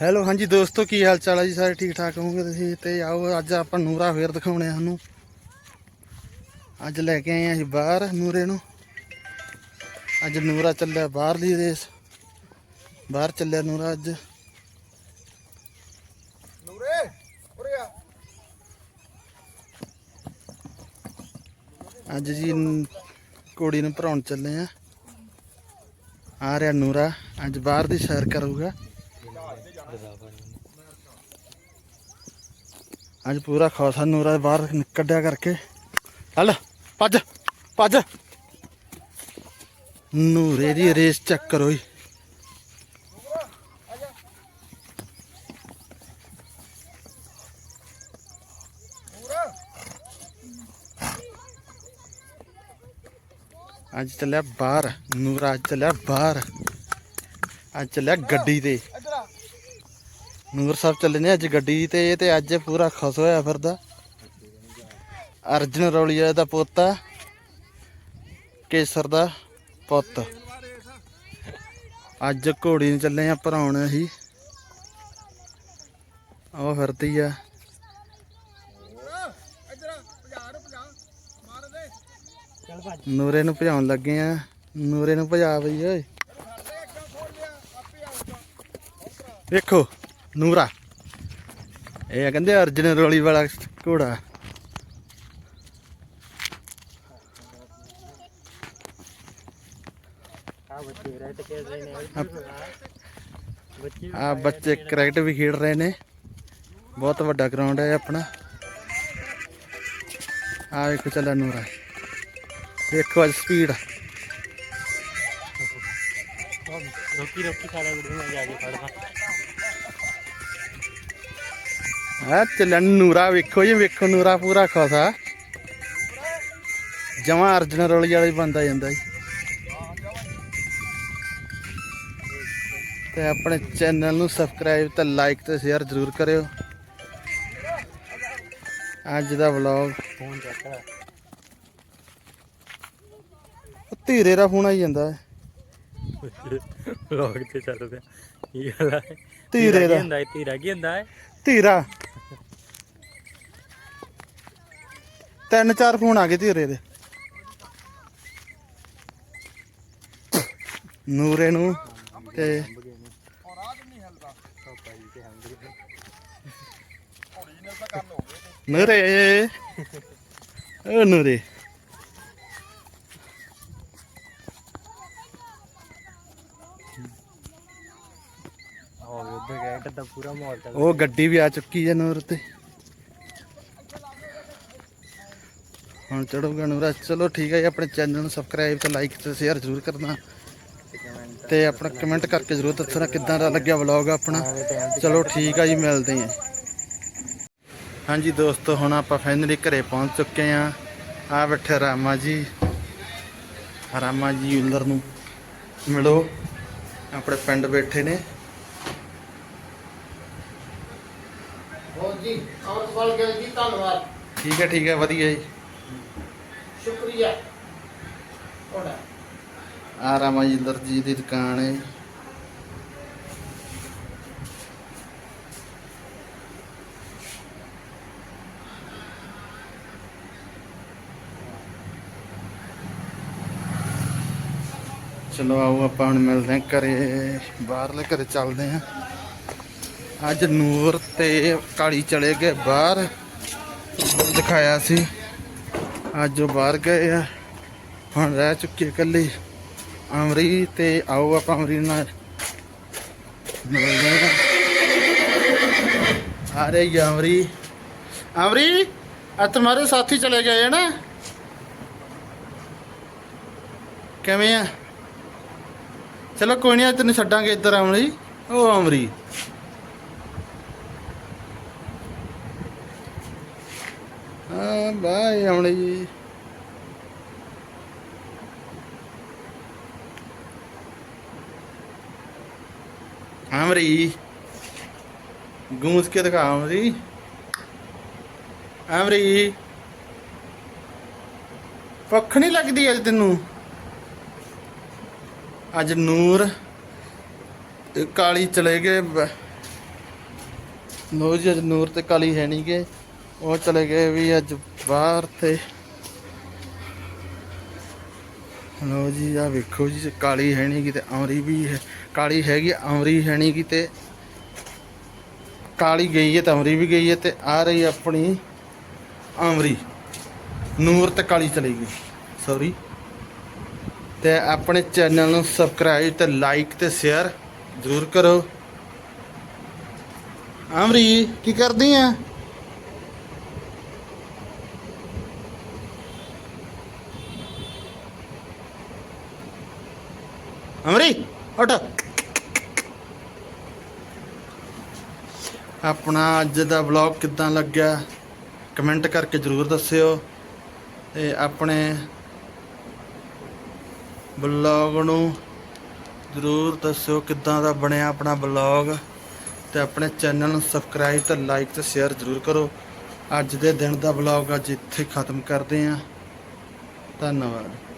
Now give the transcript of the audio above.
Hello ਹਾਂਜੀ ਦੋਸਤੋ ਕੀ ਹਾਲ ਚਾਲ ਹੈ ਜੀ? ਸਾਰੇ ਠੀਕ ਠਾਕ ਹੋਵੋਗੇ ਤੁਸੀਂ? ਤੇ ਆਓ ਅੱਜ ਆਪਾਂ ਨੂਰਾ ਫੇਰ ਦਿਖਾਉਣੇ ਆ ਤੁਹਾਨੂੰ ਅੱਜ ਲੈ ਕੇ ਆਏ ਆ ਅਸੀਂ ਬਾਹਰ ਨੂਰੇ ਨੂੰ। ਅੱਜ ਨੂਰਾ ਚੱਲਿਆ ਬਾਹਰਲੀ ਰੇਸ। ਬਾਹਰ ਚੱਲਿਆ ਨੂਰਾ ਅੱਜ। ਨੂਰੇ ਉਰੇ ਆ। ਅੱਜ ਜੀ ਕੁੜੀ ਨੂੰ ਭਰਾਉਣ ਚੱਲੇ ਆ। ਆ ਰਿਹਾ ਨੂਰਾ। ਅੱਜ ਬਾਹਰ ਦੀ ਸੈਰ ਕਰੂਗਾ। ਅੱਜ ਪੂਰਾ ਖੌਸਾ ਨੂਰਾ ਬਾਹਰ ਕੱਢਿਆ ਕਰਕੇ। ਚੱਲ ਭੱਜ ਭੱਜ। ਨੂਰੇ ਦੀ ਰੇਸ ਚੈੱਕ ਕਰੋ ਜੀ। ਅੱਜ ਚੱਲਿਆ ਬਾਹਰ, ਨੂਰਾ ਅੱਜ ਚੱਲਿਆ ਬਾਹਰ। ਅੱਜ ਚੱਲਿਆ ਗੱਡੀ ਤੇ। ਨੂਰ ਸਾਹਿਬ ਚੱਲੇ ਨੇ ਅੱਜ ਗੱਡੀ ਤੇ ਤੇ ਅੱਜ ਪੂਰਾ ਖਸ ਹੋਇਆ ਫਿਰਦਾ। ਅਰਜਨ ਰੌਲੀਆ ਦਾ ਪੋਤਾ ਕੇਸਰ ਦਾ ਪੁੱਤ। ਅੱਜ ਘੋੜੀ ਨੂੰ ਚੱਲੇ ਆ ਭਰਾਉਣ ਅਸੀਂ। ਉਹ ਫਿਰਦੀ ਆ। ਨੂਰੇ ਨੂੰ ਭਜਾਉਣ ਲੱਗੇ ਆ। ਨੂਰੇ ਨੂੰ ਭਜਾ ਬਈ, ਓਏ। ਫੜ ਨੂਰਾ। ਇਹ ਕਹਿੰਦੇ ਅਰਜਨ ਰੌਲੀ ਵਾਲਾ ਘੋੜਾ। ਆ ਬੱਚੇ ਕ੍ਰਿਕਟ ਵੀ ਖੇਡ ਰਹੇ ਨੇ। ਬਹੁਤ ਵੱਡਾ ਗਰਾਊਂਡ ਹੈ ਆਪਣਾ। ਆ ਇੱਕ ਚੱਲਾ ਨੂਰਾ। ਦੇਖੋ ਅੱਜ ਸਪੀਡ ਰੋਕੀ ਰੋਕੀ ਸਾਰਾ ਗੁਰੂ ਜਾ ਕੇ ਫੜਦਾ। ਆ ਚੱਲਣ ਨੂਰਾ ਵੇਖੋ ਜੀ ਵੇਖੋ ਨੂਰਾ ਪੂਰਾ ਖੋਸਾ। ਜਮਾ ਅਰਜਨ ਰੋਲੀ ਵਾਲਾ ਹੀ ਬੰਦਾ ਜਾਂਦਾ ਜੀ। ਤੇ ਆਪਣੇ ਚੈਨਲ ਨੂੰ ਸਬਸਕ੍ਰਾਈਬ ਤੇ ਲਾਈਕ ਤੇ ਸ਼ੇਅਰ ਜ਼ਰੂਰ ਕਰਿਓ। ਅੱਜ ਦਾ ਵਲੌਗ ਫੋਨ ਚੱਕ ਲੈ ਧੀਰੇ ਦਾ ਫੋਨ ਆਈ ਜਾਂਦਾ ਹੈ। ਲੋਕ ਤੇ ਚੱਲ ਪਿਆ ਕੀ ਗੱਲ ਹੈ ਧੀਰੇ ਦਾ। ਹੁੰਦਾ ਹੈ? ਧੀਰਾ ਕੀ ਹੁੰਦਾ ਹੈ? ਧੀਰਾ। ਤਿੰਨ ਚਾਰ ਫੋਨ ਆ ਗਏ ਧੀਰੇ ਦੇ। ਨੂਰੇ ਨੂੰ ਤੇ ਨੂਰੇ। ਓ ਨੂਰੇ। ਉਹ ਗੱਡੀ ਵੀ ਆ ਚੁੱਕੀ ਹੈ ਨੂਰ ਤੇ। ਹੁਣ ਚੜੂਗਾ ਨੂਰਾ ਚਲੋ ਠੀਕ ਹੈ ਜੀ ਆਪਣੇ ਚੈਨਲ ਨੂੰ ਸਬਸਕ੍ਰਾਈਬ ਤੇ ਲਾਈਕ ਤੇ ਸ਼ੇਅਰ ਜ਼ਰੂਰ ਕਰਨਾ। ਤੇ ਆਪਣਾ ਕਮੈਂਟ ਕਰਕੇ ਜ਼ਰੂਰ ਦੱਸਣਾ ਕਿੱਦਾਂ ਦਾ ਲੱਗਿਆ ਵਲੌਗ ਆਪਣਾ। ਚਲੋ ਠੀਕ ਆ ਜੀ ਮਿਲਦੇ ਹਾਂ। ਹਾਂਜੀ ਦੋਸਤੋ ਹੁਣ ਆਪਾਂ ਫਾਈਨਲੀ ਘਰੇ ਪਹੁੰਚ ਚੁੱਕੇ ਆ ਆ ਬੈਠੇ ਰਾਮਾ ਜੀ। ਰਾਮਾ ਜੀ ਉਲਰ ਨੂੰ ਮਿਲੋ। ਆਪਣੇ ਪਿੰਡ ਬੈਠੇ ਨੇ। ਬਹੁਤ ਜੀ ਅਮਰਪਾਲ ਗਿੱਲ ਜੀ ਧੰਨਵਾਦ। ਠੀਕ ਹੈ ਠੀਕ ਹੈ ਵਧੀਆ ਜੀ। ਸ਼ੁਕਰੀਆ। ਤੁਹਾਡਾ। ਆ ਰਾਮਾ ਜੀ ਦੀ ਦੁਕਾਨ ਹੈ। ਚਲੋ ਆਓ, ਆਪਾਂ ਹੁਣ ਮਿਲਦੇ ਹਾਂ ਘਰੇ, ਬਾਹਰਲੇ ਘਰੇ ਚੱਲਦੇ ਹਾਂ। ਅੱਜ ਨੂਰ ਤੇ ਕਾਲੀ ਚਲੇ ਗਏ ਬਾਹਰ। ਦਿਖਾਇਆ ਸੀ। ਅੱਜ ਉਹ ਬਾਹਰ ਗਏ ਆ। ਹੁਣ ਰਹਿ ਚੁੱਕੀ ਇਕੱਲੀ। ਅਮਰੀ ਤੇ ਆਓ ਆਪਾਂ ਅਮਰੀ ਨਾਲ। ਮਿਲਦੇ ਆ। ਰਹੀ ਅਮਰੀ। ਅਮਰੀ, ਆ ਤੁਹਾਡੇ ਸਾਥੀ ਚਲੇ ਗਏ ਨਾ। ਕਿਵੇਂ ਆ? ਚਲੋ ਕੋਈ ਨਹੀਂ ਤੈਨੂੰ ਛੱਡਾਂਗੇ ਇੱਧਰ ਅਮਰੀ। ਉਹ ਅਮਰੀ। ਹਾਂ ਬਾਏ ਅਮਰੀ ਅਮਰੀ ਗੂੰਜ ਕੇ ਦਿਖਾ ਅਮਰੀ ਅਮਰੀ ਪੱਖ ਨਹੀਂ ਲੱਗਦੀ ਅੱਜ ਤੈਨੂੰ? ਅੱਜ ਨੂਰ ਕਾਲੀ ਚਲੇ ਗਏ। ਬ- ਲੋ ਜੀ, ਅੱਜ ਨੂਰ ਤੇ ਕਾਲੀ ਹੈ ਨਹੀਂ ਗਏ। ਉਹ ਚਲੇ ਗਏ ਵੀ ਅੱਜ ਬਾਹਰ ਤੇ। ਲੋ ਜੀ ਆ ਵੇਖੋ ਜੀ, ਕਾਲੀ ਹੈ ਨਹੀਂ ਗੀ ਤੇ ਅਮਰੀ ਵੀ ਹੈ। ਕਾਲੀ ਹੈਗੀ ਅਮਰੀ ਹੈ ਨਹੀਂ ਗੀ ਤੇ ਕਾਲੀ ਗਈ ਹੈ ਤੇ ਅਮਰੀ ਵੀ ਗਈ ਹੈ ਤੇ ਆ ਰਹੀ ਆਪਣੀ ਅਮਰੀ ਨੂਰ ਤੇ ਕਾਲੀ ਚਲੀ ਗਈ। ਸੌਰੀ ਤੇ ਆਪਣੇ ਚੈਨਲ ਨੂੰ ਸਬਸਕ੍ਰਾਈਬ ਤੇ ਲਾਈਕ ਤੇ ਸ਼ੇਅਰ ਜ਼ਰੂਰ ਕਰੋ। ਅਮਰੀ ਕੀ ਕਰਦੀ ਆ? ਅਮਰੀ, ਉੱਠ। ਆਪਣਾ ਅੱਜ ਦਾ ਵਲੌਗ ਕਿੱਦਾਂ ਲੱਗਿਆ? ਕਮੈਂਟ ਕਰਕੇ ਜ਼ਰੂਰ ਦੱਸਿਓ। ਤੇ ਆਪਣੇ ਵਲੌਗ ਨੂੰ ਜ਼ਰੂਰ ਦੱਸਿਓ ਕਿੱਦਾਂ ਦਾ ਬਣਿਆ ਆਪਣਾ ਵਲੌਗ ਤੇ ਆਪਣੇ ਚੈਨਲ ਨੂੰ ਸਬਸਕ੍ਰਾਈਬ ਤੇ ਲਾਈਕ ਤੇ ਸ਼ੇਅਰ ਜ਼ਰੂਰ ਕਰੋ। ਅੱਜ ਦੇ ਦਿਨ ਦਾ ਵਲੌਗ ਅੱਜ ਇੱਥੇ ਖਤਮ ਕਰਦੇ ਆਂ ਧੰਨਵਾਦ।